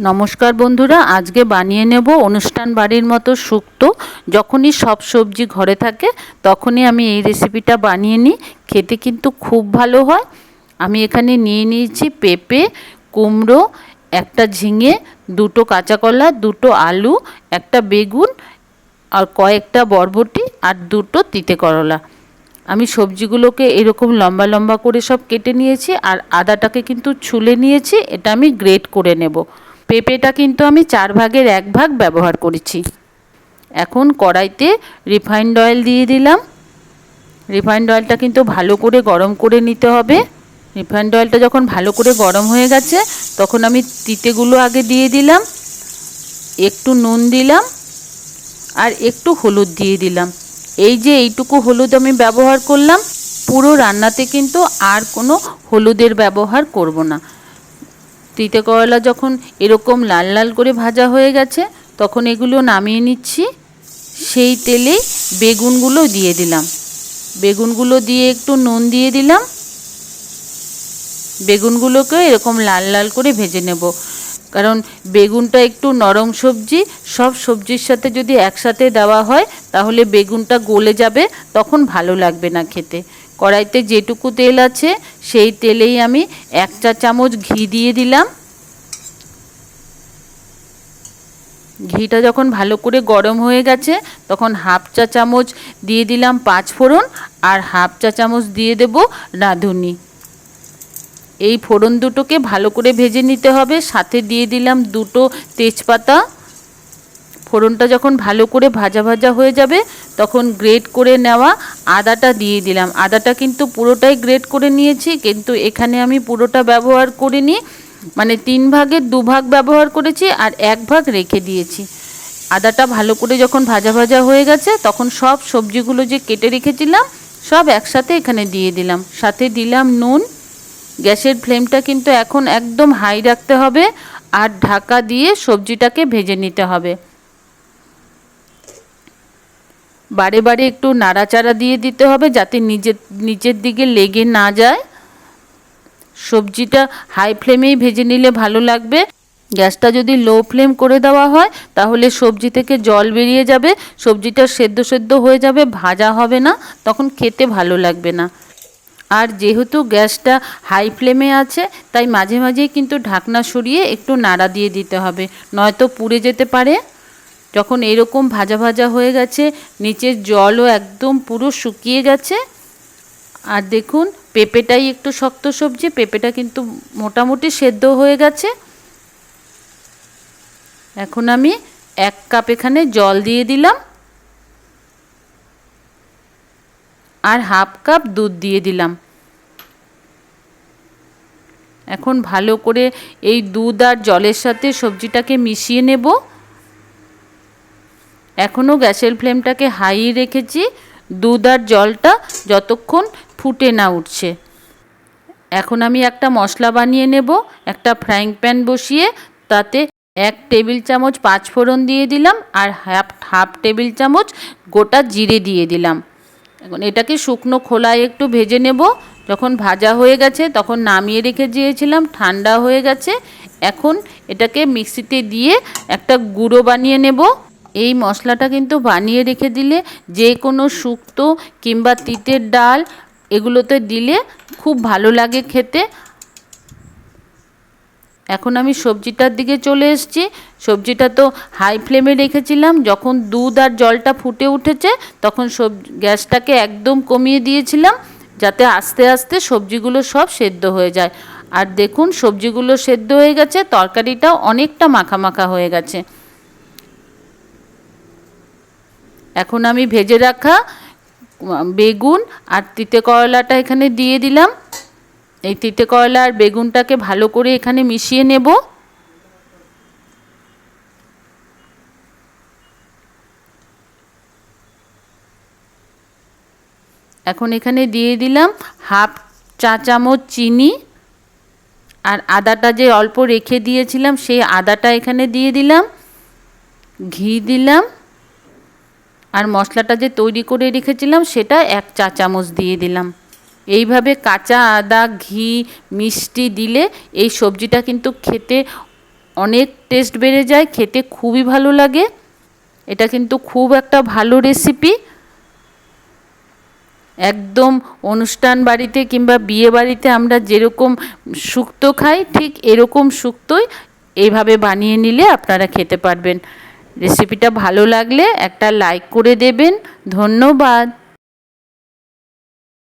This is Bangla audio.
নমস্কার বন্ধুরা, আজকে বানিয়ে নেব অনুষ্ঠান বাড়ির মতো শুক্তো। যখনই সব সবজি ঘরে থাকে, তখনই আমি এই রেসিপিটা বানিয়ে নিই। খেতে কিন্তু খুব ভালো হয়। আমি এখানে নিয়ে নিয়েছি পেঁপে, কুমড়ো, একটা ঝিঙে, দুটো কাঁচাকলা, দুটো আলু, একটা বেগুন আর কয়েকটা বরবটি আর দুটো তিতে করলা। আমি সবজিগুলোকে এরকম লম্বা লম্বা করে সব কেটে নিয়েছি আর আদাটাকে কিন্তু ছুলে নিয়েছি। এটা আমি গ্রেট করে নেব। পেঁপেটা কিন্তু আমি চার ভাগের এক ভাগ ব্যবহার করেছি। এখন কড়াইতে রিফাইন্ড অয়েল দিয়ে দিলাম। রিফাইন্ড অয়েলটা কিন্তু ভালো করে গরম করে নিতে হবে। রিফাইন্ড অয়েলটা যখন ভালো করে গরম হয়ে গেছে, তখন আমি তিতেগুলো আগে দিয়ে দিলাম। একটু নুন দিলাম আর একটু হলুদ দিয়ে দিলাম। এই যে এইটুকু হলুদ আমি ব্যবহার করলাম, পুরো রান্নাতে কিন্তু আর কোনো হলুদের ব্যবহার করব না। তিতে করলা যখন এরকম লাল লাল করে ভাজা হয়ে গেছে, তখন এগুলো নামিয়ে নিচ্ছি। সেই তেলেই বেগুনগুলো দিয়ে দিলাম। বেগুনগুলো দিয়ে একটু নুন দিয়ে দিলাম। বেগুনগুলোকে এরকম লাল লাল করে ভেজে নেব। কারণ বেগুনটা একটু নরম সবজি, সব সবজির সাথে যদি একসাথে দেওয়া হয়, তাহলে বেগুনটা গলে যাবে, তখন ভালো লাগবে না খেতে। কড়াইতে যেটুকু তেল আছে, সেই তেলেই আমি এক চা চামচ ঘি দিয়ে দিলাম। ঘিটা যখন ভালো করে গরম হয়ে গেছে, তখন হাফ চা চামচ দিয়ে দিলাম পাঁচ ফোড়ন আর হাফ চা চামচ দিয়ে দেব রাঁধুনি। এই ফোড়ন দুটোকে ভালো করে ভেজে নিতে হবে, সাথে দিয়ে দিলাম দুটো তেজপাতা। ফোড়নটা যখন ভালো করে ভাজা ভাজা হয়ে যাবে, তখন গ্রেট করে নেওয়া আদাটা দিয়ে দিলাম। আদাটা কিন্তু পুরোটাই গ্রেট করে নিয়েছি, কিন্তু এখানে আমি পুরোটা ব্যবহার করিনি। মানে তিন ভাগের দু ভাগ ব্যবহার করেছি আর এক ভাগ রেখে দিয়েছি। আদাটা ভালো করে যখন ভাজা ভাজা হয়ে গেছে, তখন সব সবজিগুলো যে কেটে রেখেছিলাম, সব একসাথে এখানে দিয়ে দিলাম। সাথে দিলাম নুন। গ্যাসের ফ্লেমটা কিন্তু এখন একদম হাই রাখতে হবে আর ঢাকা দিয়ে সবজিটাকে ভেজে নিতে হবে। বারে বারে একটু নাড়াচাড়া দিয়ে দিতে হবে যাতে নিজের নিচের দিকে লেগে না যায়। সবজিটা হাই ফ্লেমেই ভেজে নিলে ভালো লাগবে। গ্যাসটা যদি লো ফ্লেম করে দেওয়া হয়, তাহলে সবজি থেকে জল বেরিয়ে যাবে। সবজিটা সেদ্ধ সেদ্ধ হয়ে যাবে, ভাজা হবে না, তখন খেতে ভালো লাগবে না। আর যেহেতু গ্যাসটা হাই ফ্লেমে আছে, তাই মাঝে, মাঝেই কিন্তু ঢাকনা সরিয়ে একটু নাড়া দিয়ে দিতে হবে, নয়তো পুড়ে যেতে পারে। যখন এরকম ভাজা ভাজা হয়ে গেছে, নিচের জলও একদম পুরো শুকিয়ে গেছে। আর দেখুন, পেঁপেটাই একটু শক্ত সবজি, পেঁপেটা কিন্তু মোটামুটি সেদ্ধ হয়ে গেছে। এখন আমি এক কাপ এখানে জল দিয়ে দিলাম। আর হাফ কাপ দুধ দিয়ে দিলাম। এখন ভালো করে এই দুধ আর জলের সাথে সবজিটাকে মিশিয়ে নেব। এখনও গ্যাসের ফ্লেমটাকে হাই রেখেছি দুধ আর জলটা যতক্ষণ ফুটে না উঠছে। এখন আমি একটা মশলা বানিয়ে নেব, একটা ফ্রাইং প্যান বসিয়ে, তাতে এক টেবিল চামচ পাঁচ ফোড়ন দিয়ে দিলাম আর হাফ হাফ টেবিল চামচ গোটা জিরে দিয়ে দিলাম। এখন এটাকে শুকনো খোলায় একটু ভেজে নেব, যখন ভাজা হয়ে গেছে তখন নামিয়ে রেখে দিয়েছিলাম, ঠান্ডা হয়ে গেছে। এখন এটাকে মিক্সিতে দিয়ে একটা গুঁড়ো বানিয়ে নেব। এই মশলাটা কিন্তু বানিয়ে রেখে দিলে যে কোনো শুক্তো কিংবা তিতের ডাল এগুলোতে দিলে খুব ভালো লাগে খেতে। এখন আমি সবজিটার দিকে চলে এসেছি। সবজিটা তো হাই ফ্লেমে রেখেছিলাম। যখন দুধ আর জলটা ফুটে উঠেছে তখন সব গ্যাসটাকে একদম কমিয়ে দিয়েছিলাম যাতে আস্তে আস্তে সবজিগুলো সব সেদ্ধ হয়ে যায়। আর দেখুন সবজিগুলো সেদ্ধ হয়ে গেছে, তরকারিটাও অনেকটা মাখা মাখা হয়ে গেছে। এখন আমি ভেজে রাখা বেগুন আর তিতে করলাটা এখানে দিয়ে দিলাম। এই তিতে করলা আর বেগুনটাকে ভালো করে এখানে মিশিয়ে নেব। এখন এখানে দিয়ে দিলাম হাফ চা চামচ চিনি আর আদাটা যে অল্প রেখে দিয়েছিলাম, সেই আদাটা এখানে দিয়ে দিলাম। ঘি দিলাম। আর মশলাটা যে তৈরি করে রেখেছিলাম, সেটা এক চা চামচ দিয়ে দিলাম। এইভাবে কাঁচা আদা, ঘি, মিষ্টি দিলে এই সবজিটা কিন্তু খেতে অনেক টেস্ট বেড়ে যায়, খেতে খুবই ভালো লাগে। এটা কিন্তু খুব একটা ভালো রেসিপি একদম অনুষ্ঠান বাড়িতে কিংবা বিয়ে বাড়িতে আমরা যেরকম শুক্তো খাই, ঠিক এরকম শুক্তোই এইভাবে বানিয়ে নিলে আপনারা খেতে পারবেন। রেসিপিটা ভালো লাগলে একটা লাইক করে দেবেন। ধন্যবাদ।